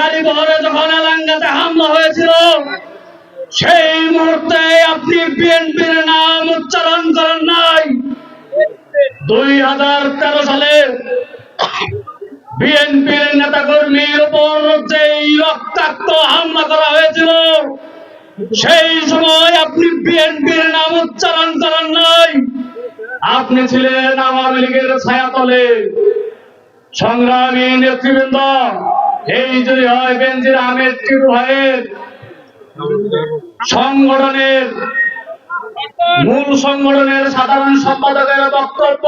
গাড়িবহরে যখন এলাঙ্গাতে হামলা হয়েছিল, সেই মুহূর্তে আপনি বিএনপির নাম উচ্চারণ করেন নাই। দুই হাজার তেরো সালে বিএনপির নেতা কর্মীর উপর যেই রক্তাক্ত হামলা করা হয়েছিল, সেই সময় আপনি বিএনপির নাম উচ্চারণ করেন নাই। আপনি ছিলেন আওয়ামী লীগের ছায়াতলে। সংগ্রামী নেতৃবৃন্দ এই যদি হয় বেনজির আহমেদ টিটু ভাইয়ের সংগঠনের মূল সংগঠনের সাধারণ সম্পাদকের বক্তব্য,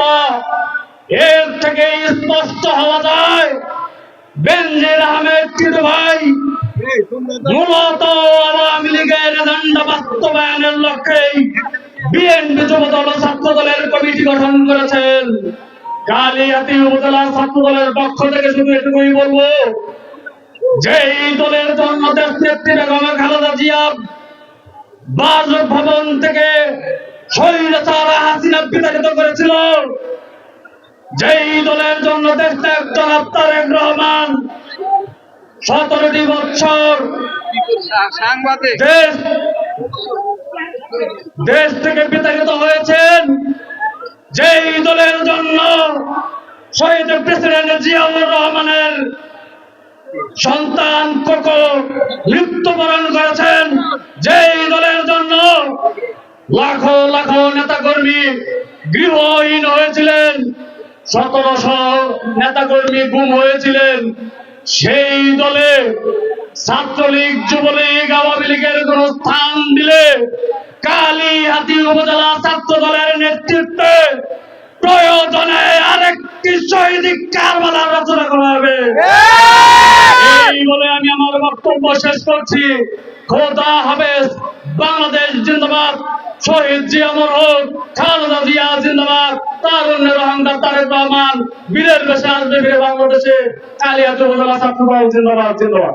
এর থেকে স্পষ্ট হওয়া যায়, বেনজির আহমেদ টিটু ভাই মূলত আওয়ামী লীগের এজেন্ডা বাস্তবায়নের লক্ষ্যেই বিএনপি যুবদল ছাত্র দলের কমিটি গঠন করেছেন। কালিয়াতি উপজেলা ছাত্র দলের পক্ষ থেকে শুধু এটুকুই বলব যে দলের জন্ম দেশ নেত্রী বেগম খালেদা জিয়া বাসভবন থেকে স্বৈরাচার হাসিনা বিতাড়িত করেছিল। যেই দলের জন্য দেশ ত্যাগ জনাব তারেক রহমান সতেরোটি বছর সাংবাদিক। দেশ দেশ থেকে বিতাড়িত হয়েছেন। যেই দলের জন্য শহীদ প্রেসিডেন্ট জিয়াউর রহমানের সন্তান কোকো মৃত্যুবরণ করেছেন। যেই দলের জন্য লাখো লাখো নেতাকর্মী গৃহহীন হয়েছিলেন, সতেরোশো নেতাকর্মী গুম হয়েছিলেন, সেই দলে ছাত্রলীগ, যুবলীগ, আওয়ামী লীগের কোন স্থান দিলে কালী হাতি উপজেলা ছাত্র দলের নেতৃত্বে প্রয়োজনে আরেকটি শহীদ কারবালার রচনা করা হবে। বক্তব্য শেষ করছি। খোদা হাফেজ, বাংলাদেশ জিন্দাবাদ। শহীদ জিয়া মরহক খালেদা জিয়া জিন্দাবাদ। তারুণ্যের রহঙ্গার তারেক রহমান, বীরের বেশে আসবে বাংলাদেশে। কালিয়া উপজেলা জিন্দাবাদ জিন্দাবাদ।